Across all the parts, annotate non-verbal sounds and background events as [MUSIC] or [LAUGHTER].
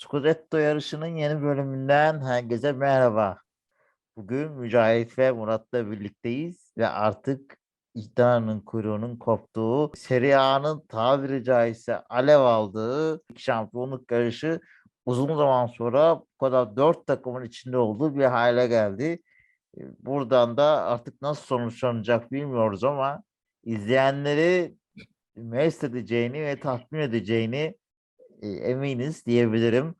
Scudetto yarışının yeni bölümünden herkese merhaba. Bugün Mücahit ve Murat'la birlikteyiz ve artık iddianın kuyruğunun koptuğu, Serie A'nın tabiri caizse alev aldığı şampiyonluk yarışı uzun zaman sonra bu kadar dört takımın içinde olduğu bir hale geldi. E, Buradan da artık nasıl sonuçlanacak bilmiyoruz ama izleyenleri mest edeceğini ve tatmin edeceğini eminiz diyebilirim.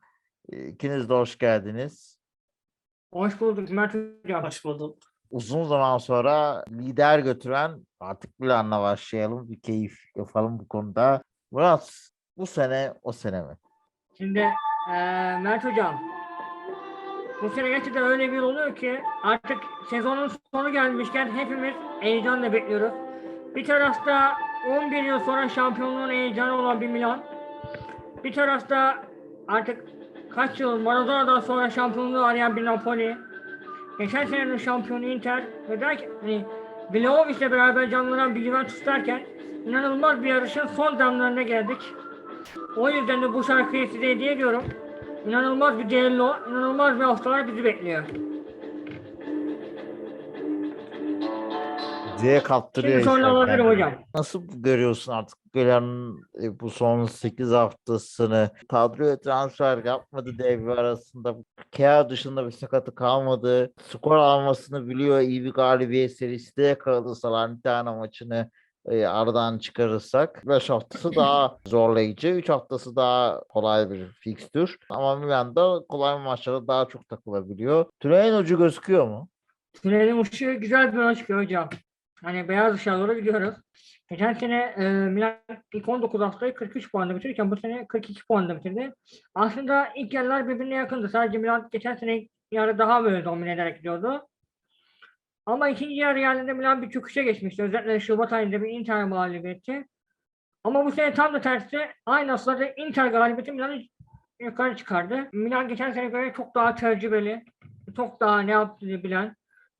E, İkiniz de hoş geldiniz. Hoş bulduk Mert Hocam. Hoş bulduk. Uzun zaman sonra lider götüren artık planla başlayalım. Bir keyif yapalım bu konuda. Murat bu sene o sene mi? Şimdi eee Mert Hocam bu sene gerçekten öyle bir oluyor ki artık sezonun sonu gelmişken hepimiz heyecanla bekliyoruz. Bir tarafta 11 yıl sonra şampiyonluğun heyecanı olan bir Milan. Bir tarafta artık kaç yıl Maradona'dan sonra şampiyonluğu arayan bir Napoli. Geçen senenin şampiyonu Inter ve derken hani Vlahovic'le beraber canlanan bir Juventus derken inanılmaz bir yarışın son damlarına geldik. O yüzden de bu şarkıyı size hediye ediyorum. İnanılmaz bir düello, inanılmaz bir haftalar bizi bekliyor. Diye kaptırıyor. Şimdi sonra insan alabilirim kendini. hocam. Nasıl görüyorsun artık Milan'ın e, bu son 8 haftasını? Kadroya transfer yapmadı devre arasında. Kea dışında bir sakatı kalmadı. Skor almasını biliyor. İyi bir galibiyet serisi de yakaladı Salernitana maçını e, aradan çıkarırsak. 5 haftası [CLEARS THROAT] daha zorlayıcı. 3 haftası daha kolay bir fikstür. Ama Milan'da kolay maçlara daha çok takılabiliyor. Tünelin ucu gözüküyor mu? Tünelin uçu güzel bir maç hocam. Hani beyaz doğru gidiyoruz. Geçen sene e, Milan ilk 19 haftayı 43 puanla bitirirken bu sene 42 puanla bitirdi. Aslında ilk yerler birbirine yakındı. Sadece Milan geçen sene yarı daha böyle domine ederek gidiyordu. Ama ikinci yarı geldiğinde Milan bir çöküşe geçmişti. Özellikle Şubat ayında bir Inter mağlubiyeti. Ama bu sene tam da tersi. Aynı aslında Inter galibiyeti Milan'ı yukarı çıkardı. Milan geçen sene göre çok daha tecrübeli. Çok daha ne yaptığını bilen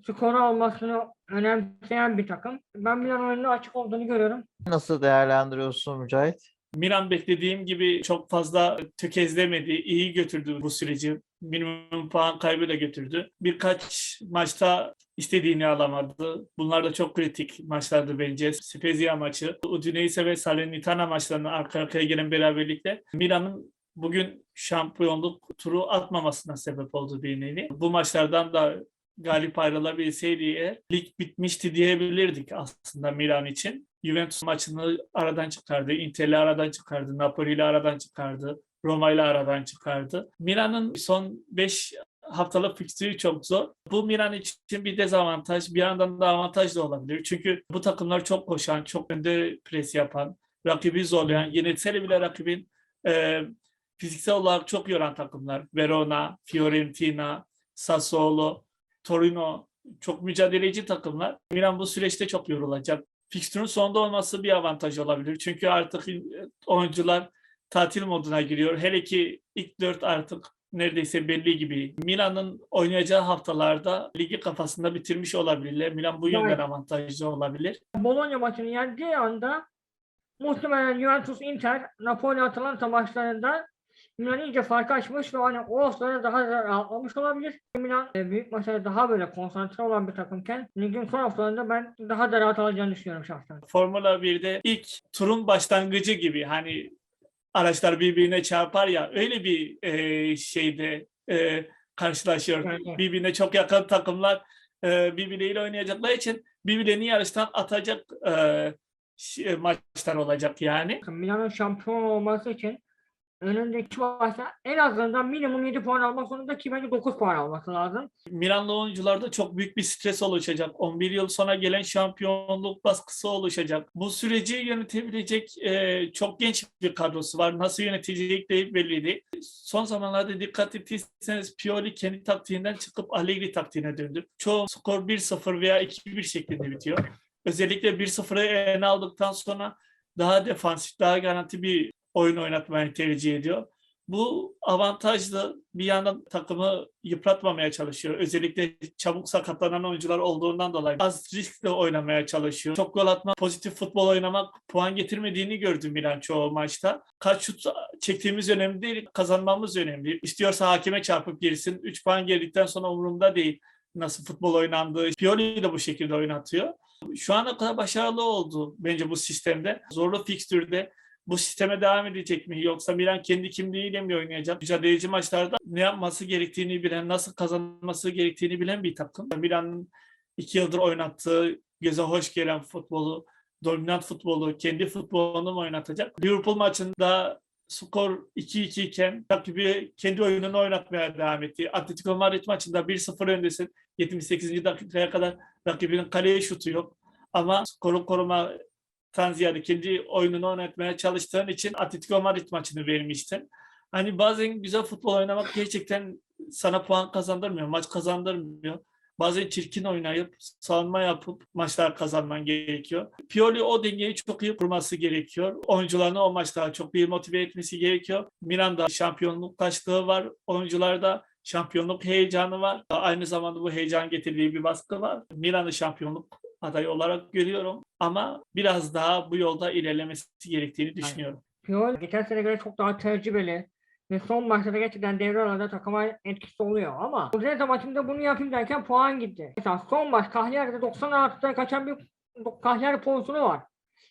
skoru almasını önemseyen bir takım. Ben Milan oyununda açık olduğunu görüyorum. Nasıl değerlendiriyorsun Mücahit? Milan beklediğim gibi çok fazla tökezlemedi. iyi götürdü bu süreci. Minimum puan kaybıyla götürdü. Birkaç maçta istediğini alamadı. Bunlar da çok kritik maçlardı bence. Spezia maçı, Udinese ve Salernitana maçlarının arka arkaya gelen beraberlikle Milan'ın bugün şampiyonluk turu atmamasına sebep oldu bir nevi. Bu maçlardan da galip ayrılabilseydi lig bitmişti diyebilirdik aslında Milan için. Juventus maçını aradan çıkardı, Inter'le aradan çıkardı, Napoli'yle aradan çıkardı, Roma'yla aradan çıkardı. Milan'ın son 5 haftalık fikstürü çok zor. Bu Milan için bir dezavantaj, bir yandan da avantaj da olabilir. Çünkü bu takımlar çok koşan, çok önde pres yapan, rakibi zorlayan, yenilseli bile rakibin e, fiziksel olarak çok yoran takımlar. Verona, Fiorentina, Sassuolo, Torino çok mücadeleci takımlar. Milan bu süreçte çok yorulacak. Fikstürün sonunda olması bir avantaj olabilir. Çünkü artık oyuncular tatil moduna giriyor. Hele ki ilk dört artık neredeyse belli gibi. Milan'ın oynayacağı haftalarda ligi kafasında bitirmiş olabilirler. Milan bu yönden Evet. avantajlı olabilir. Bologna maçını yendiği anda muhtemelen Juventus, Inter, Napoli, Atalanta maçlarında Milan iyice fark açmış ve hani o haftalarda daha da rahatlamış olabilir. Milan e, büyük maçlara daha böyle konsantre olan bir takımken ligin son haftalarında ben daha da rahat alacağını düşünüyorum şahsen. Formula 1'de ilk turun başlangıcı gibi hani araçlar birbirine çarpar ya öyle bir e, şeyde e, karşılaşıyor. Evet. Birbirine çok yakın takımlar e, birbirleriyle oynayacakları için birbirlerini yarıştan atacak e, ş- maçlar olacak yani. Milan'ın şampiyon olması için önündeki maçta en azından minimum 7 puan almak zorunda ki bence 9 puan alması lazım. Milanlı oyuncularda çok büyük bir stres oluşacak. 11 yıl sonra gelen şampiyonluk baskısı oluşacak. Bu süreci yönetebilecek e, çok genç bir kadrosu var. Nasıl yönetecek de belli değil. Son zamanlarda dikkat ettiyseniz Pioli kendi taktiğinden çıkıp Allegri taktiğine döndü. Çoğu skor 1-0 veya 2-1 şeklinde bitiyor. Özellikle 1-0'ı eline aldıktan sonra daha defansif, daha garanti bir oyun oynatmayı tercih ediyor. Bu avantajlı bir yandan takımı yıpratmamaya çalışıyor. Özellikle çabuk sakatlanan oyuncular olduğundan dolayı az riskle oynamaya çalışıyor. Çok gol atmak, pozitif futbol oynamak puan getirmediğini gördüm Milan çoğu maçta. Kaç şut çektiğimiz önemli değil, kazanmamız önemli. İstiyorsa hakeme çarpıp girsin. 3 puan geldikten sonra umurumda değil nasıl futbol oynandığı. Pioli de bu şekilde oynatıyor. Şu ana kadar başarılı oldu bence bu sistemde. Zorlu fikstürde bu sisteme devam edecek mi? Yoksa Milan kendi kimliğiyle mi oynayacak? Mücadeleci maçlarda ne yapması gerektiğini bilen, nasıl kazanması gerektiğini bilen bir takım. Milan'ın iki yıldır oynattığı, göze hoş gelen futbolu, dominant futbolu, kendi futbolunu mu oynatacak? Liverpool maçında skor 2-2 iken rakibi kendi oyununu oynatmaya devam etti. Atletico Madrid maçında 1-0 öndesin. 78. dakikaya kadar rakibinin kaleye şutu yok. Ama skoru koruma ziyade kendi oyununu oynatmaya çalıştığın için Atletico Madrid maçını vermiştin. Hani bazen güzel futbol oynamak gerçekten sana puan kazandırmıyor, maç kazandırmıyor. Bazen çirkin oynayıp, savunma yapıp maçlar kazanman gerekiyor. Pioli o dengeyi çok iyi kurması gerekiyor. Oyuncularını o maçlara çok iyi motive etmesi gerekiyor. Milan'da şampiyonluk taşlığı var. Oyuncularda şampiyonluk heyecanı var. Aynı zamanda bu heyecan getirdiği bir baskı var. Milan'ı şampiyonluk adayı olarak görüyorum. Ama biraz daha bu yolda ilerlemesi gerektiğini düşünüyorum. Piol geçen sene göre çok daha tecrübeli ve son maçlarda gerçekten devre arasında takıma etkisi oluyor ama Udinese maçında bunu yapayım derken puan gitti. Mesela son maç 90 artıdan kaçan bir Cagliari pozisyonu var.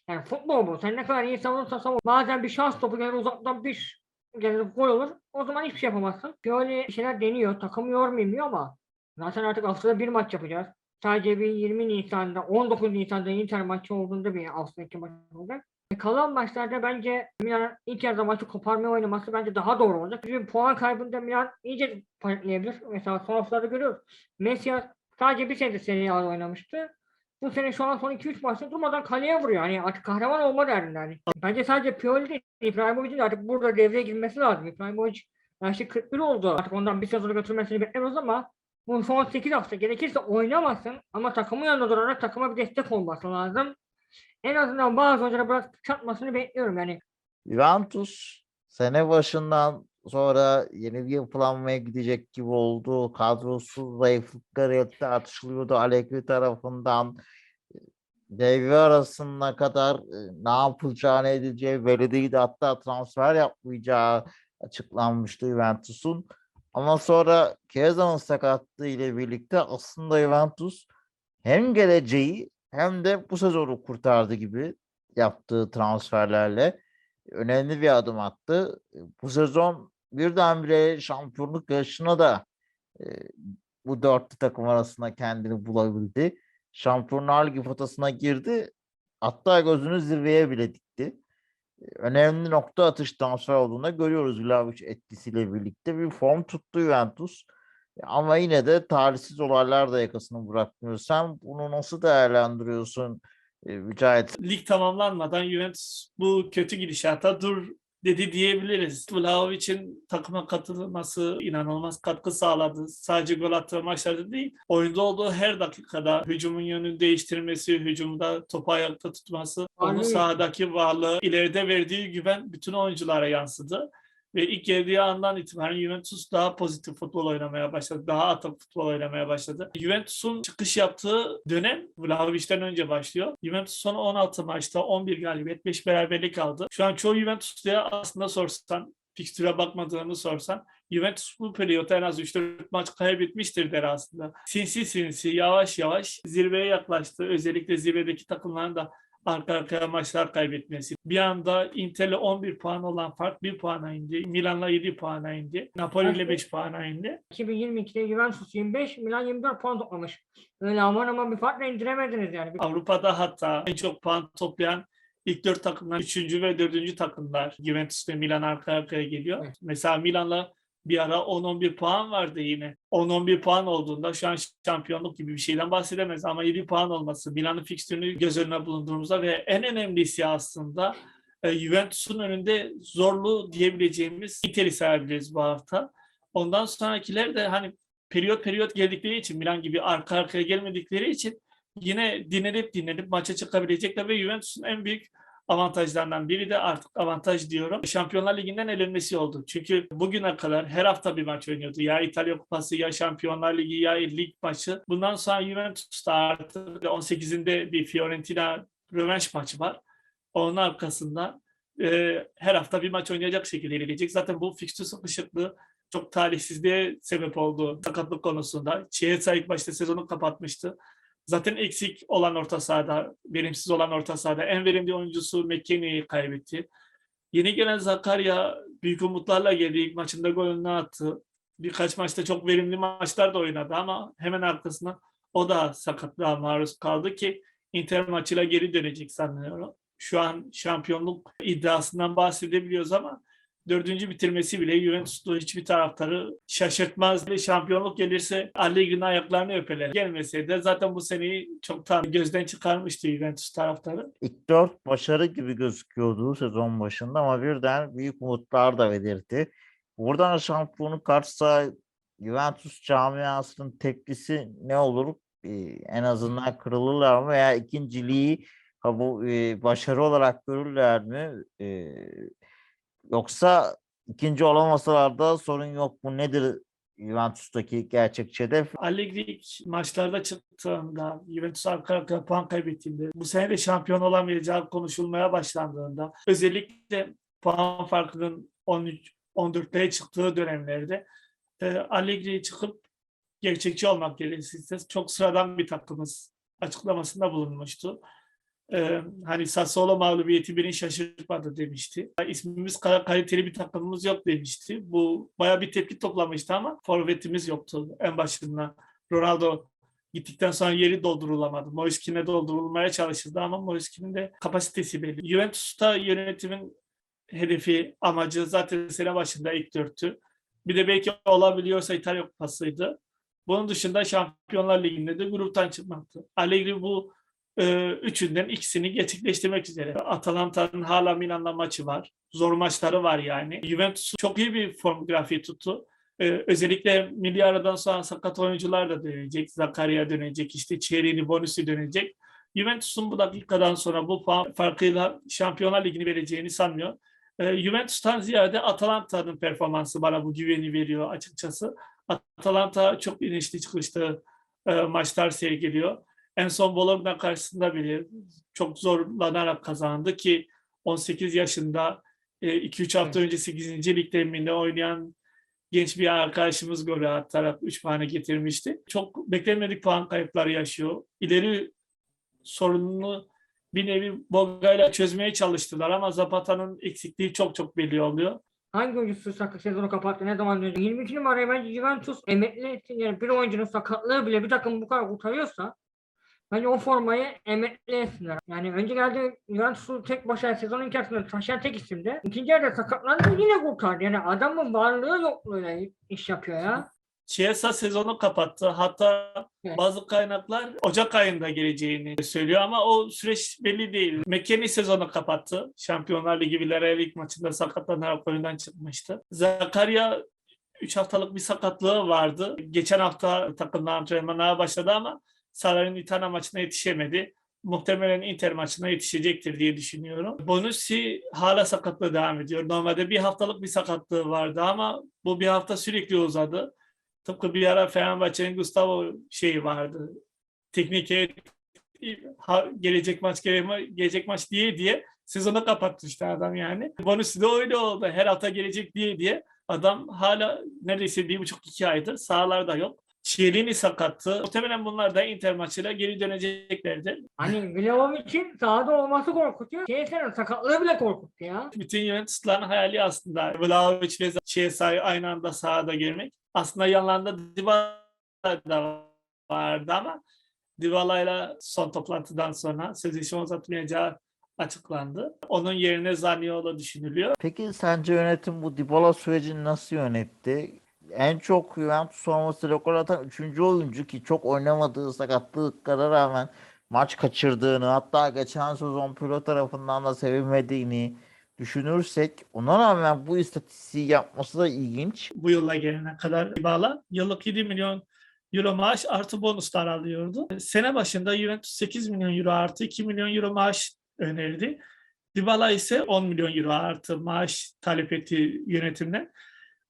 Yani futbol bu. Sen ne kadar iyi savunursan savun. Bazen bir şans topu gelir uzaktan bir gelir gol olur. O zaman hiçbir şey yapamazsın. Bir şeyler deniyor. Takımı yormayayım diyor ama zaten artık haftada bir maç yapacağız. Sadece bir 20 Nisan'da, 19 Nisan'da Inter maçı olduğunda bir hafta iki maç olacak. Kalan maçlarda bence Milan yarıda maçı koparmaya oynaması bence daha doğru olacak. Çünkü puan kaybında Milan iyice panikleyebilir. Mesela son haftalarda görüyoruz. Messi sadece bir senedir Serie A'da oynamıştı. Bu sene şu an son 2-3 maçta durmadan kaleye vuruyor. Hani artık kahraman olma derdinde. Hani. Bence sadece Pioli değil, İbrahimovic'in de artık burada devreye girmesi lazım. İbrahimovic yaşı 41 oldu. Artık ondan bir sezonu götürmesini beklemiyoruz ama bu son 8 hafta gerekirse oynamasın ama takımın yanında durarak takıma bir destek olması lazım. En azından bazı oyunculara biraz çatmasını bekliyorum yani. Juventus sene başından sonra yeni bir yapılanmaya gidecek gibi oldu. Kadrosuz zayıflıkları tartışılıyordu Allegri tarafından. Devre arasına kadar e, ne yapacağı ne edeceği belli değildi. Hatta transfer yapmayacağı açıklanmıştı Juventus'un. Ama sonra Chiesa'nın sakatlığı ile birlikte aslında Juventus hem geleceği hem de bu sezonu kurtardı gibi yaptığı transferlerle önemli bir adım attı. Bu sezon birdenbire şampiyonluk yarışına da e, bu dörtlü takım arasında kendini bulabildi. Şampiyonlar Ligi potasına girdi. Hatta gözünü zirveye bile Önemli nokta atış transfer olduğunda görüyoruz Vlahovic etkisiyle birlikte bir form tuttu Juventus. Ama yine de talihsiz olaylar da yakasını bırakmıyor. Sen bunu nasıl değerlendiriyorsun e, Mücahit? Lig tamamlanmadan Juventus bu kötü gidişata dur dedi diyebiliriz. Vlahovic'in takıma katılması inanılmaz katkı sağladı. Sadece gol attığı maçlarda değil, oyunda olduğu her dakikada hücumun yönünü değiştirmesi, hücumda topu ayakta tutması, onun sahadaki varlığı, ileride verdiği güven bütün oyunculara yansıdı. Ve ilk geldiği andan itibaren Juventus daha pozitif futbol oynamaya başladı. Daha atak futbol oynamaya başladı. Juventus'un çıkış yaptığı dönem Vlahovic'den önce başlıyor. Juventus son 16 maçta 11 galibiyet, 5 beraberlik aldı. Şu an çoğu Juventus'ta aslında sorsan, fikstüre bakmadığını sorsan Juventus bu periyotta en az 3-4 maç kaybetmiştir der aslında. Sinsi sinsi yavaş yavaş zirveye yaklaştı. Özellikle zirvedeki takımların da arka arkaya maçlar kaybetmesi. Bir anda Inter'le 11 puan olan fark 1 puana indi. Milan'la 7 puana indi. Napoli ile 5 puana indi. 2022'de Juventus 25, Milan 24 puan toplamış. Öyle aman aman bir farkla indiremediniz yani. Avrupa'da hatta en çok puan toplayan ilk 4 takımlar 3. ve 4. takımlar. Juventus ve Milan arka arkaya geliyor. Evet. Mesela Milan'la bir ara 10-11 puan vardı yine. 10-11 puan olduğunda şu an şampiyonluk gibi bir şeyden bahsedemez ama 7 puan olması Milan'ın fikstürünü göz önüne bulundurduğumuzda ve en önemlisi aslında e, Juventus'un önünde zorlu diyebileceğimiz Inter'i sayabiliriz bu hafta. Ondan sonrakiler de hani periyot periyot geldikleri için Milan gibi arka arkaya gelmedikleri için yine dinlenip dinlenip maça çıkabilecekler ve Juventus'un en büyük avantajlarından biri de artık avantaj diyorum. Şampiyonlar Ligi'nden elenmesi oldu. Çünkü bugüne kadar her hafta bir maç oynuyordu. Ya İtalya Kupası ya Şampiyonlar Ligi ya lig maçı. Bundan sonra Juventus'ta artık 18'inde bir Fiorentina rövanş maçı var. Onun arkasında e, her hafta bir maç oynayacak şekilde ilerleyecek. Zaten bu fikstür sıkışıklığı çok talihsizliğe sebep oldu sakatlık konusunda. Chiesa ilk başta sezonu kapatmıştı. Zaten eksik olan orta sahada, verimsiz olan orta sahada en verimli oyuncusu McKennie'yi kaybetti. Yeni gelen Zakaria büyük umutlarla geldi. İlk maçında golünü attı. Birkaç maçta çok verimli maçlar da oynadı ama hemen arkasından o da sakatlığa maruz kaldı ki Inter maçıyla geri dönecek sanıyorum. Şu an şampiyonluk iddiasından bahsedebiliyoruz ama dördüncü bitirmesi bile Juventus'ta hiçbir taraftarı şaşırtmaz. Ve Şampiyonluk gelirse Allegri'nin ayaklarını öpeler. Gelmeseydi de zaten bu seneyi çoktan gözden çıkarmıştı Juventus taraftarı. İlk dört başarı gibi gözüküyordu sezon başında ama birden büyük umutlar da belirtti. Buradan şampiyonluk karşısa Juventus camiasının tepkisi ne olur? Ee, en azından kırılırlar mı veya ikinciliği ha bu e, başarı olarak görürler mi? Ee, yoksa ikinci olamasalar sorun yok mu? Nedir Juventus'taki gerçekçi hedef? Allegri ilk maçlarda çıktığında, Juventus arka arkaya puan kaybettiğinde, bu sene de şampiyon olamayacağı konuşulmaya başlandığında, özellikle puan farkının 13 14'lere çıktığı dönemlerde e, Allegri'ye çıkıp gerçekçi olmak gerekirse çok sıradan bir takımız açıklamasında bulunmuştu. Ee, hani Sassuolo mağlubiyeti beni şaşırtmadı demişti. İsmimiz kaliteli bir takımımız yok demişti. Bu baya bir tepki toplamıştı ama forvetimiz yoktu en başında. Ronaldo gittikten sonra yeri doldurulamadı. Moiskin'e doldurulmaya çalışıldı ama Moiskin'in de kapasitesi belli. Juventus'ta yönetimin hedefi, amacı zaten sene başında ilk dörttü. Bir de belki olabiliyorsa İtalya Kupası'ydı. Bunun dışında Şampiyonlar Ligi'nde de gruptan çıkmaktı. Allegri bu üçünden ikisini gerçekleştirmek üzere. Atalanta'nın hala Milan'la maçı var. Zor maçları var yani. Juventus çok iyi bir form grafiği tuttu. E, özellikle milli aradan sonra sakat oyuncular da dönecek. Zakaria dönecek, işte Chiellini, Bonucci dönecek. Juventus'un bu dakikadan sonra bu puan farkıyla Şampiyonlar Ligi'ni vereceğini sanmıyor. E, Juventus'tan ziyade Atalanta'nın performansı bana bu güveni veriyor açıkçası. Atalanta çok inişli çıkışlı e, maçlar sergiliyor. En son Bologna karşısında bile çok zorlanarak kazandı ki 18 yaşında 2-3 hafta önce 8. lig teminde oynayan genç bir arkadaşımız golü atarak 3 puanı getirmişti. Çok beklenmedik puan kayıpları yaşıyor. İleri sorununu bir nevi Boga'yla çözmeye çalıştılar ama Zapata'nın eksikliği çok çok belli oluyor. Hangi oyuncusu sakat sezonu kapattı ne zaman dönecek? 22 numaraya bence Juventus emekli etsin. Yani bir oyuncunun sakatlığı bile bir takım bu kadar kurtarıyorsa bence o formayı emekli etsinler. Yani önce geldi Juventus'u tek başına sezonun ilk yarısında taşıyan tek isimdi. İkinci yarıda sakatlandı yine kurtardı. Yani adamın varlığı yokluğuyla iş yapıyor ya. Chiesa sezonu kapattı. Hatta Evet. bazı kaynaklar Ocak ayında geleceğini söylüyor ama o süreç belli değil. McKennie sezonu kapattı. Şampiyonlar Ligi Villarreal ilk maçında sakatlanarak oyundan çıkmıştı. Zakaria 3 haftalık bir sakatlığı vardı. Geçen hafta takımla antrenmana başladı ama Salernitana maçına yetişemedi. Muhtemelen Inter maçına yetişecektir diye düşünüyorum. Bonucci hala sakatlığı devam ediyor. Normalde bir haftalık bir sakatlığı vardı ama bu bir hafta sürekli uzadı. Tıpkı bir ara Fenerbahçe'nin Gustavo şeyi vardı. Teknik gelecek maç gelecek, maç diye diye sezonu kapattı işte adam yani. Bonucci de öyle oldu. Her hafta gelecek diye diye adam hala neredeyse bir buçuk iki aydır sahalarda yok. Chiellini sakattı. Muhtemelen bunlar da Inter maçıyla geri döneceklerdir. Hani Vlahovic'in sahada olması korkutuyor. Chiesa'nın sakatlığı bile korkuttu ya. Bütün Juventus'ların hayali aslında Vlahovic ve Chiesa'yı aynı anda sahada görmek. Aslında yanlarında Dybala da vardı ama Dybala'yla son toplantıdan sonra sözleşme uzatmayacağı açıklandı. Onun yerine Zaniolo düşünülüyor. Peki sence yönetim bu Dybala sürecini nasıl yönetti? En çok Juventus formasıyla gol atan 3. oyuncu ki çok oynamadığı sakatlıklara rağmen maç kaçırdığını hatta geçen sezon Pirlo tarafından da sevilmediğini düşünürsek ona rağmen bu istatistiği yapması da ilginç. bu yıla gelene kadar Dybala yıllık 7 milyon euro maaş artı bonuslar alıyordu. Sene başında Juventus 8 milyon euro artı 2 milyon euro maaş önerdi. Dybala ise 10 milyon euro artı maaş talep etti yönetimden.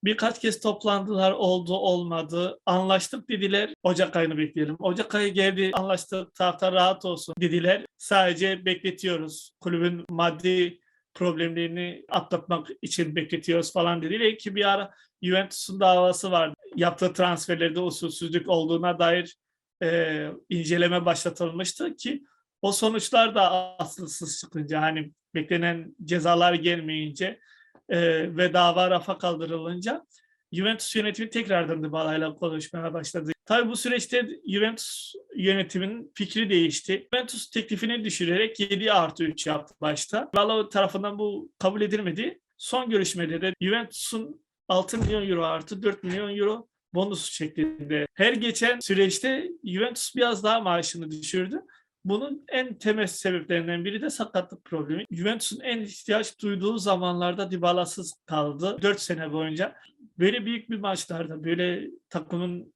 Birkaç kez toplandılar, oldu olmadı, anlaştık dediler. Ocak ayını bekleyelim. Ocak ayı geldi, anlaştık, taraftar rahat olsun dediler. Sadece bekletiyoruz. Kulübün maddi problemlerini atlatmak için bekletiyoruz falan dediler ki bir ara Juventus'un davası vardı. Yaptığı transferlerde usulsüzlük olduğuna dair e, inceleme başlatılmıştı ki o sonuçlar da asılsız çıkınca hani beklenen cezalar gelmeyince e, ve dava rafa kaldırılınca Juventus yönetimi tekrardan Dybala'yla konuşmaya başladı. Tabii bu süreçte Juventus yönetiminin fikri değişti. Juventus teklifini düşürerek 7 artı 3 yaptı başta. Dybala tarafından bu kabul edilmedi. Son görüşmede de Juventus'un 6 milyon euro artı 4 milyon euro bonus şeklinde. Her geçen süreçte Juventus biraz daha maaşını düşürdü. Bunun en temel sebeplerinden biri de sakatlık problemi. Juventus'un en ihtiyaç duyduğu zamanlarda Dybala'sız kaldı 4 sene boyunca. Böyle büyük bir maçlarda, böyle takımın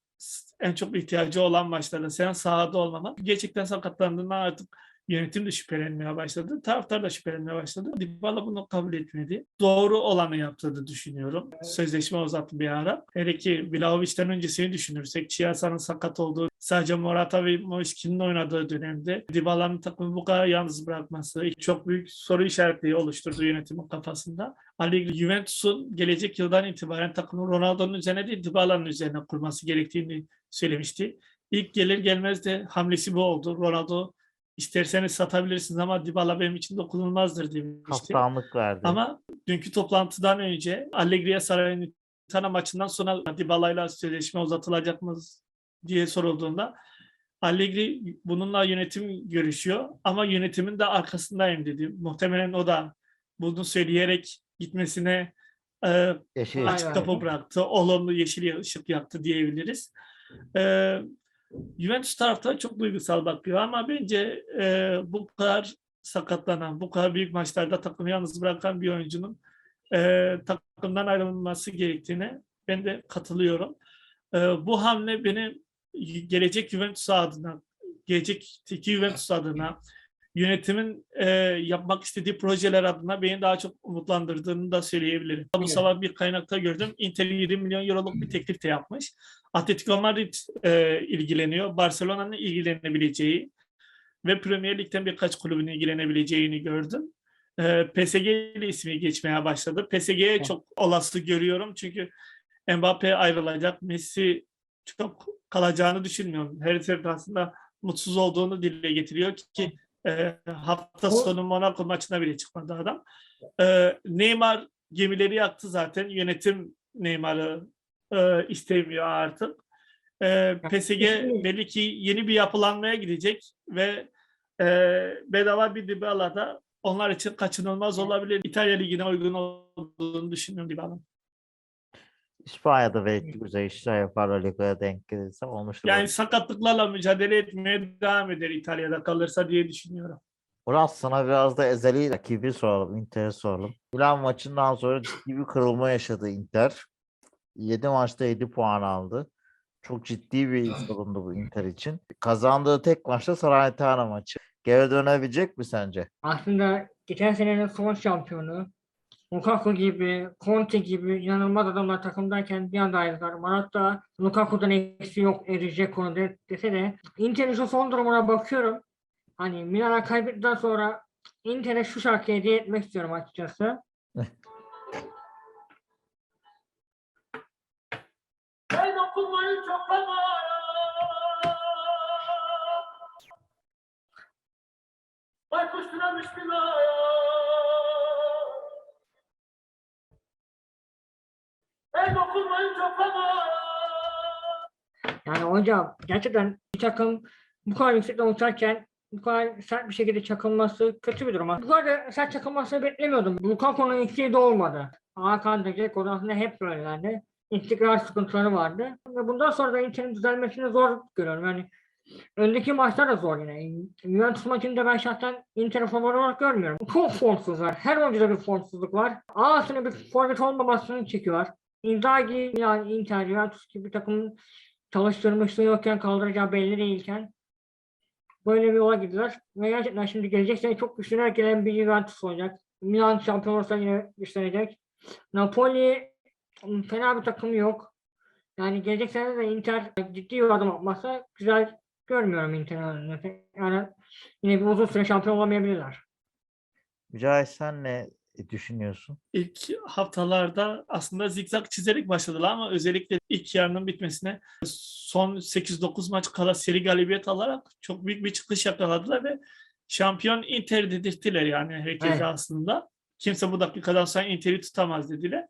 en çok ihtiyacı olan maçlarda sen sahada olmamak gerçekten sakatlandığında artık yönetim de şüphelenmeye başladı. Taraftar da şüphelenmeye başladı. Dybala bunu kabul etmedi. Doğru olanı yaptığını düşünüyorum. Sözleşme uzattı bir ara. Hele ki Vlahovic'den öncesini düşünürsek Chiesa'nın sakat olduğu sadece Morata ve Moiskin'in oynadığı dönemde Dybala'nın takımı bu kadar yalnız bırakması çok büyük soru işaretleri oluşturdu yönetimin kafasında. Allegri Juventus'un gelecek yıldan itibaren takımı Ronaldo'nun üzerine değil Dybala'nın üzerine kurması gerektiğini söylemişti. İlk gelir gelmez de hamlesi bu oldu. Ronaldo isterseniz satabilirsiniz ama Dybala benim için dokunulmazdır demişti. Kaptanlık verdi. Ama dünkü toplantıdan önce Allegri'ye Salernitana maçından sonra Dybala'yla sözleşme uzatılacak mı diye sorulduğunda Allegri bununla yönetim görüşüyor ama yönetimin de arkasındayım dedi. Muhtemelen o da bunu söyleyerek gitmesine e, Yeşil. açık kapı bıraktı. Olumlu yeşil ışık yaktı diyebiliriz. Ee, Juventus taraftarı çok duygusal bakıyor ama bence e, bu kadar sakatlanan, bu kadar büyük maçlarda takımı yalnız bırakan bir oyuncunun e, takımdan ayrılması gerektiğine ben de katılıyorum. E, bu hamle beni gelecek Juventus adına, gelecekteki Juventus adına, yönetimin e, yapmak istediği projeler adına beni daha çok umutlandırdığını da söyleyebilirim. Bu Evet. sabah bir kaynakta gördüm. Inter 20 milyon euroluk bir teklif de yapmış. Atletico Madrid e, ilgileniyor. Barcelona'nın ilgilenebileceği ve Premier Lig'den birkaç kulübün ilgilenebileceğini gördüm. E, PSG ile ismi geçmeye başladı. PSG'ye çok olası görüyorum çünkü Mbappe ayrılacak. Messi çok kalacağını düşünmüyorum. Her defasında mutsuz olduğunu dile getiriyor ki e, hafta sonu Monaco maçına bile çıkmadı adam. E, Neymar gemileri yaktı zaten. Yönetim Neymar'ı e, istemiyor artık. E, PSG kesinlikle. belli ki yeni bir yapılanmaya gidecek ve e, bedava bir Dybala da onlar için kaçınılmaz olabilir. İtalya Ligi'ne uygun olduğunu düşünüyorum Dybala'nın. İspanya'da belki güzel işler yapar La Liga'ya denk gelirse olmuştur. Yani sakatlıklarla mücadele etmeye devam eder İtalya'da kalırsa diye düşünüyorum. Murat sana biraz da ezeli rakibi soralım. Inter'i soralım. Milan maçından sonra ciddi bir kırılma yaşadı Inter. 7 maçta 7 puan aldı. Çok ciddi bir sorundu bu Inter için. Kazandığı tek maçta Salernitana maçı. Geri dönebilecek mi sence? Aslında geçen senenin son şampiyonu Lukaku gibi, Conte gibi inanılmaz adamlar takımdayken bir anda ayrıldılar. Morata Lukaku'dan eksi yok eriyecek konu de- dese de Inter'in şu son durumuna bakıyorum. Hani Milan'a kaybettikten sonra Inter'e şu şarkıyı hediye etmek istiyorum açıkçası. Baykuş tünemiş binaya Yani hocam gerçekten bir takım bu kadar yüksekten uçarken bu kadar sert bir şekilde çakılması kötü bir durum. Bu kadar sert çakılmasını beklemiyordum. Lukaku'nun eksiği de olmadı. Hakan da da aslında hep böylelerdi. İstikrar sıkıntıları vardı. Ve bundan sonra da Inter'in düzelmesini zor görüyorum. Yani öndeki maçlar da zor yine. Juventus maçında ben şahsen Inter'i favori olarak görmüyorum. Çok formsuzlar. Her oyuncuda bir formsuzluk var. Ağasını bir forvet olmamasını çekiyor. Inzaghi, yani Inter, Juventus gibi takımın çalıştırmışlığı yokken kaldıracağı belli değilken böyle bir yola gittiler. Ve gerçekten şimdi gelecek sene çok güçlenerek gelen bir Juventus olacak. Milan şampiyon olursa yine güçlenecek. Napoli m, fena bir takımı yok. Yani gelecek sene de Inter ciddi bir adım atmazsa güzel görmüyorum Inter'i. Yani yine bir uzun süre şampiyon olamayabilirler. Mücahit sen ne düşünüyorsun? İlk haftalarda aslında zikzak çizerek başladılar ama özellikle ilk yarının bitmesine son 8-9 maç kala seri galibiyet alarak çok büyük bir çıkış yakaladılar ve şampiyon Inter dedirttiler yani herkese Evet. aslında. Kimse bu dakikadan sonra Inter'i tutamaz dediler.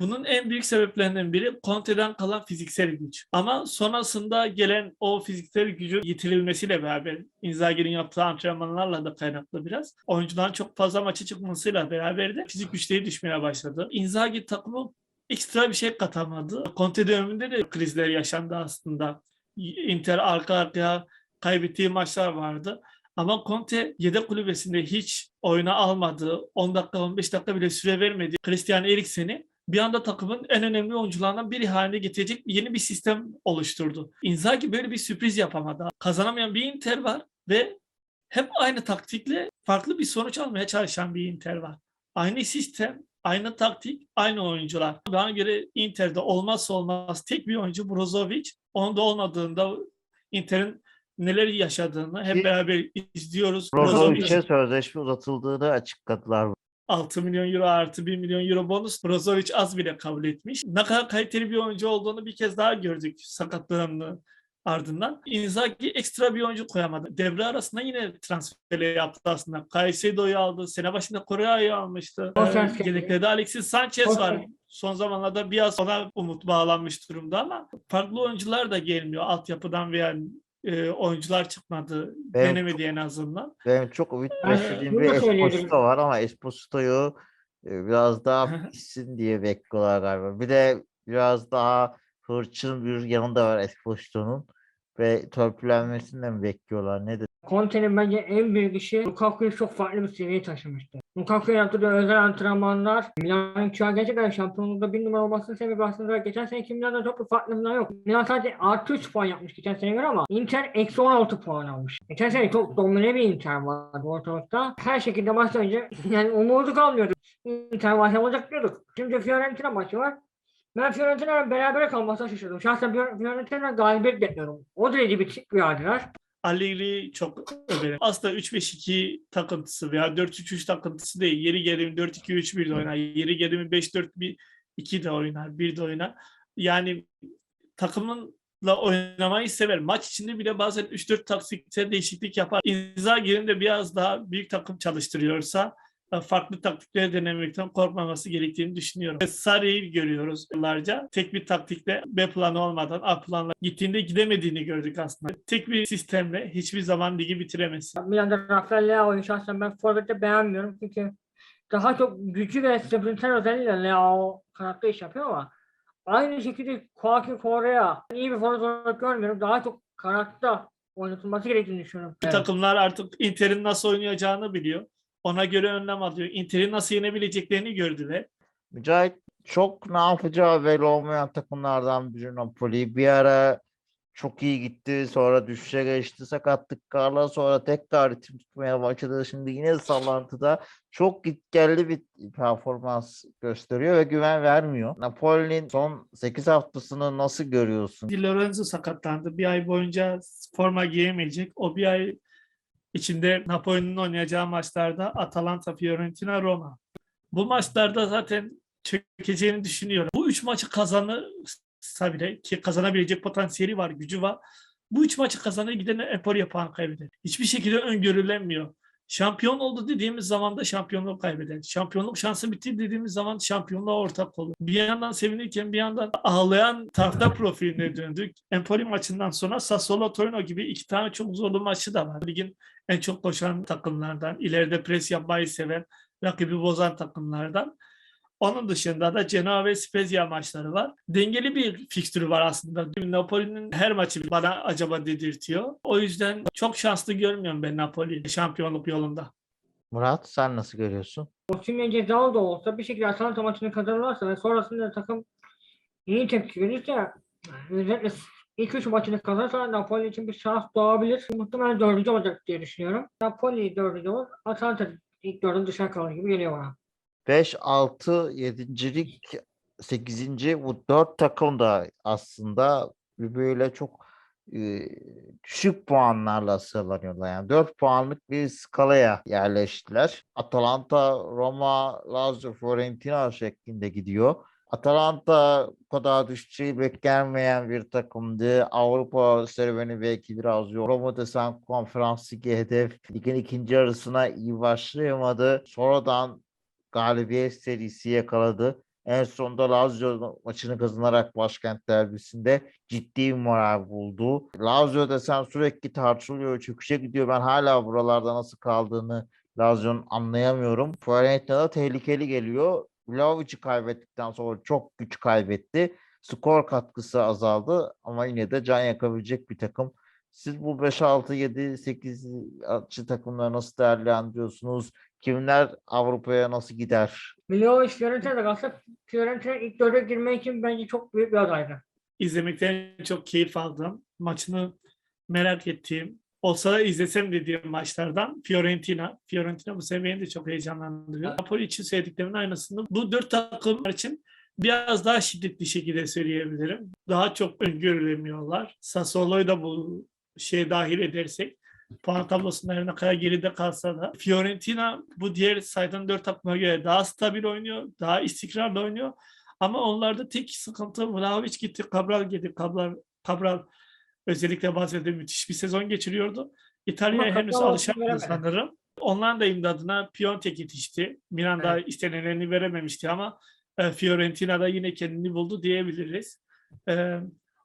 Bunun en büyük sebeplerinden biri Conte'den kalan fiziksel güç. Ama sonrasında gelen o fiziksel gücün yitirilmesiyle beraber Inzaghi'nin yaptığı antrenmanlarla da kaynaklı biraz. Oyuncuların çok fazla maça çıkmasıyla beraber de fizik güçleri düşmeye başladı. Inzaghi takımı ekstra bir şey katamadı. Conte döneminde de krizler yaşandı aslında. Inter arka arkaya kaybettiği maçlar vardı. Ama Conte yedek kulübesinde hiç oyuna almadı. 10 dakika 15 dakika bile süre vermedi. Christian Eriksen'i bir anda takımın en önemli oyuncularından biri haline getirecek yeni bir sistem oluşturdu. Inzaghi böyle bir sürpriz yapamadı. Kazanamayan bir Inter var ve hep aynı taktikle farklı bir sonuç almaya çalışan bir Inter var. Aynı sistem, aynı taktik, aynı oyuncular. Bana göre Inter'de olmazsa olmaz tek bir oyuncu Brozovic. Onun da olmadığında Inter'in neler yaşadığını hep beraber izliyoruz. Brozovic Brozovic'e sözleşme uzatıldığını açıkladılar. 6 milyon euro artı 1 milyon euro bonus Brozovic az bile kabul etmiş. Ne kadar kaliteli bir oyuncu olduğunu bir kez daha gördük sakatlığının ardından. Inzaghi ekstra bir oyuncu koyamadı. Devre arasında yine transferleri yaptı aslında. Caicedo'yu aldı. Sene başında Korea'yı almıştı. Ee, Yedeklerde Alexis Sanchez var. Son zamanlarda biraz ona umut bağlanmış durumda ama farklı oyuncular da gelmiyor. Altyapıdan veya e, oyuncular çıkmadı. Evet. Denemedi en azından. Benim çok ümit beslediğim bir. Esposito var ama Esposito'yu e, biraz daha [LAUGHS] pişsin diye bekliyorlar galiba. Bir de biraz daha hırçın bir yanı da var Esposito'nun ve törpülenmesini de mi bekliyorlar? Nedir? Conte'nin bence en büyük işi Lukaku'yu çok farklı bir seviyeye taşımıştı. Lukaku'ya yaptığı özel antrenmanlar Milan'ın şu an gerçekten şampiyonlukta bir numara olmasının sebebi aslında geçen seneki Milan'da çok bir farklılığı yok. Milan sadece artı 3 puan yapmış geçen sene göre ama Inter eksi 16 puan almış. Geçen sene çok domine bir Inter vardı ortalıkta. Her şekilde maç önce [LAUGHS] yani umudu kalmıyordu. Inter maç olacak diyorduk. Şimdi Fiorentina maçı var. Ben Fiorentina'nın berabere kalmasına şaşırdım. Şahsen Fior- Fiorentina'dan galibiyet bekliyorum. O derece bir verdiler. Allegri çok överim. Aslında 3-5-2 takıntısı veya 4-3-3 takıntısı değil. Yeri gelimi 4-2-3-1 de oynar. Yeri gelimi 5-4-1-2 de oynar. 1 de oynar. Yani takımınla oynamayı sever. Maç içinde bile bazen 3-4 taktikte değişiklik yapar. Inzaghi'nin de biraz daha büyük takım çalıştırıyorsa farklı taktikleri denemekten korkmaması gerektiğini düşünüyorum. Sarri'yi görüyoruz yıllarca. Tek bir taktikle B planı olmadan A planla gittiğinde gidemediğini gördük aslında. Tek bir sistemle hiçbir zaman ligi bitiremez. Milan'da Rafael Leao'yu şahsen ben forvette beğenmiyorum çünkü daha çok gücü ve sprinter özelliğiyle Leao kanatta iş yapıyor ama aynı şekilde Joaquin Correa iyi bir forvet olarak görmüyorum. Daha çok kanatta oynatılması gerektiğini düşünüyorum. Evet. Takımlar artık Inter'in nasıl oynayacağını biliyor. Ona göre önlem alıyor. Inter'i nasıl yenebileceklerini gördüler. Mücahit çok ne yapacağı belli olmayan takımlardan biri Napoli. Bir ara çok iyi gitti. Sonra düşüşe geçti. Sakatlıklarla sonra tekrar ritim tutmaya başladı. Şimdi yine sallantıda çok gitgelli bir performans gösteriyor ve güven vermiyor. Napoli'nin son 8 haftasını nasıl görüyorsun? Di Lorenzo sakatlandı. Bir ay boyunca forma giyemeyecek. O bir ay içinde Napoli'nin oynayacağı maçlarda Atalanta, Fiorentina, Roma. Bu maçlarda zaten çökeceğini düşünüyorum. Bu üç maçı kazanırsa bile ki kazanabilecek potansiyeli var, gücü var. Bu üç maçı kazanır giden Empoli puan kaybeder. Hiçbir şekilde öngörülemiyor. Şampiyon oldu dediğimiz zaman da şampiyonluğu kaybeder. Şampiyonluk şansı bitti dediğimiz zaman şampiyonluğa ortak olur. Bir yandan sevinirken bir yandan ağlayan taraftar profiline döndük. Empoli maçından sonra Sassuolo Torino gibi iki tane çok zorlu maçı da var. Ligin en çok koşan takımlardan, ileride pres yapmayı seven, rakibi bozan takımlardan. Onun dışında da Genoa ve Spezia maçları var. Dengeli bir fikstürü var aslında. Napoli'nin her maçı bana acaba dedirtiyor. O yüzden çok şanslı görmüyorum ben Napoli şampiyonluk yolunda. Murat sen nasıl görüyorsun? Osimhen cezalı da olsa bir şekilde Atalanta maçını kazanırlarsa ve sonrasında takım iyi tepki verirse özellikle ilk üç maçını kazanırsa Napoli için bir şans doğabilir. Muhtemelen dördüncü olacak diye düşünüyorum. Napoli dördüncü olur. Atalanta ilk dördün dışarı kalır gibi geliyor bana. 5, 6, 7. 8. bu 4 takım da aslında böyle çok e, düşük puanlarla sıralanıyorlar. Yani 4 puanlık bir skalaya yerleştiler. Atalanta, Roma, Lazio, Fiorentina şeklinde gidiyor. Atalanta bu kadar düşeceği beklenmeyen bir takımdı. Avrupa serüveni belki biraz yok. Roma desen konferans ligi hedef. Ligin ikinci yarısına iyi başlayamadı. Sonradan galibiyet serisi yakaladı. En sonunda Lazio maçını kazanarak başkent derbisinde ciddi bir moral buldu. Lazio desen sürekli tartışılıyor, çöküşe gidiyor. Ben hala buralarda nasıl kaldığını Lazio'nun anlayamıyorum. Fiorentina da tehlikeli geliyor. Vlahovic'i kaybettikten sonra çok güç kaybetti. Skor katkısı azaldı ama yine de can yakabilecek bir takım. Siz bu 5, 6, 7, 8 açı takımları nasıl değerlendiriyorsunuz? Kimler Avrupa'ya nasıl gider? Milyovic Fiorentina'da kalsa Fiorentina ilk dörde girmek için bence çok büyük bir adaydı. İzlemekten çok keyif aldım. Maçını merak ettiğim, olsa da izlesem dediğim maçlardan Fiorentina. Fiorentina bu seviyeyi de çok heyecanlandırıyor. Napoli için söylediklerimin aynısını bu dört takım için biraz daha şiddetli şekilde söyleyebilirim. Daha çok öngörülemiyorlar. Sassuolo'yu da bu şeye dahil edersek puan tablosunda her ne kadar geride kalsa da Fiorentina bu diğer saydığım dört takıma göre daha stabil oynuyor, daha istikrarlı oynuyor. Ama onlarda tek sıkıntı Vlahovic gitti, Cabral geldi. Cabral, Cabral özellikle Basel'de müthiş bir sezon geçiriyordu. İtalya'ya henüz alışamadı sanırım. Onların da imdadına Piontek yetişti. Milan'da istenileni verememişti ama e, Fiorentina'da yine kendini buldu diyebiliriz. E,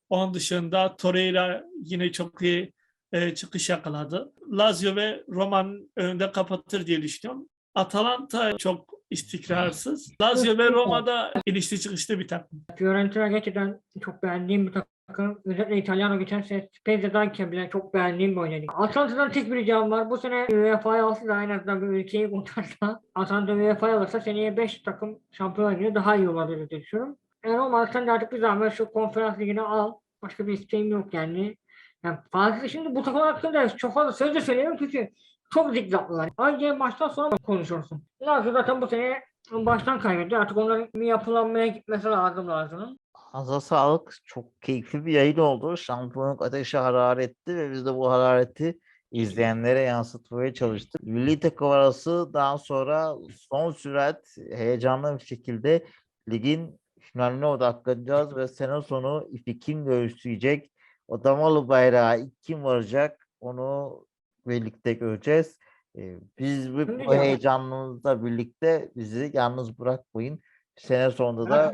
onun dışında Torreira yine çok iyi e, çıkış yakaladı. Lazio ve Roma'nın önünde kapatır diye düşünüyorum. Atalanta çok istikrarsız. Lazio ve Roma'da inişli çıkışlı bir takım. Fiorentina gerçekten çok beğendiğim bir takım. Özellikle İtalyano geçen sene Spezia'dayken bile çok beğendiğim bir oynadı. Atalanta'dan tek bir ricam var. Bu sene UEFA'ya alsa da en azından bir ülkeyi kurtarsa Atalanta UEFA'ya alırsa seneye 5 takım şampiyon oynuyor. Daha iyi olabilir diye düşünüyorum. Eğer olmazsa artık bir zahmet şu konferans ligine al. Başka bir isteğim yok yani. Yani fazla şimdi bu takım hakkında çok fazla söz de söyleyemem çünkü çok zikzaklılar. Ayrıca maçtan sonra konuşursun. Lazio zaten bu sene baştan kaybetti. Artık onların yapılanmaya gitmesi lazım Lazio'nun. Ağza sağlık. Çok keyifli bir yayın oldu. Şampiyonluk ateşi hararetti ve biz de bu harareti izleyenlere yansıtmaya çalıştık. Milli takım arası daha sonra son sürat heyecanlı bir şekilde ligin finaline odaklanacağız ve sene sonu ipi kim göğüsleyecek? O damalı bayrağı kim varacak? Onu birlikte göreceğiz. Ee, Biz bu, Şimdi heyecanımızla birlikte bizi yalnız bırakmayın. Sene sonunda da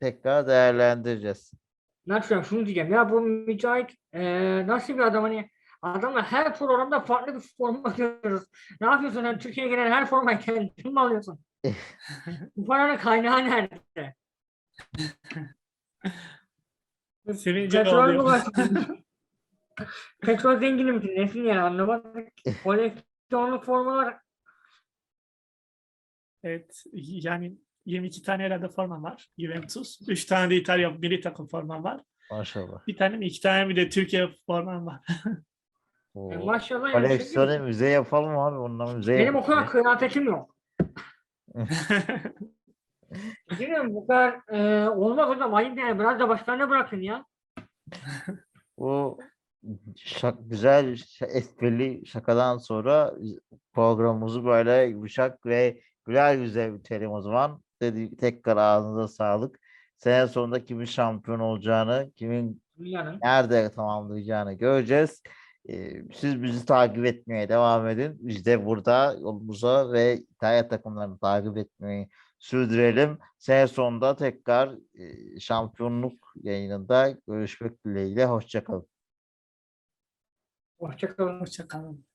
tekrar değerlendireceğiz. Natçam şunu diyeceğim. Ya bu Mücahit eee nasıl bir adam hani adamla her programda farklı bir forma görüyoruz. Ne yapıyorsun? Yani Türkiye'ye gelen her formayı kendin mi alıyorsun? [LAUGHS] bu paranın kaynağı nerede? [LAUGHS] Petrol mü var? [LAUGHS] Petrol zengini misin? Nesin yani anlamadık. Koleksiyonluk formalar Evet, yani 22 tane herhalde forma var. Juventus. 3 tane de İtalya milli takım formam var. Maşallah. Bir tane mi iki tane mi de Türkiye formam var. Oo. e, maşallah. yani şey Koleksiyonu değil. müze yapalım abi. Ondan müze Benim o yapalım. kadar kıyafetim yok. [LAUGHS] Bilmiyorum bu kadar eee olmaz hocam ayıp yani biraz da başlarına bırakın ya. [LAUGHS] Bu şak, güzel esprili şakadan sonra programımızı böyle yumuşak ve güler yüzle bitirelim o zaman. Dedi, tekrar ağzınıza sağlık. Sene sonunda kimin şampiyon olacağını, kimin Dünyanın. nerede tamamlayacağını göreceğiz. Ee, siz bizi takip etmeye devam edin. Biz de burada yolumuza ve İtalya takımlarını takip etmeyi sürdürelim. Sene sonunda tekrar e, şampiyonluk yayınında görüşmek dileğiyle. Hoşçakalın. Hoşçakalın. Hoşçakalın.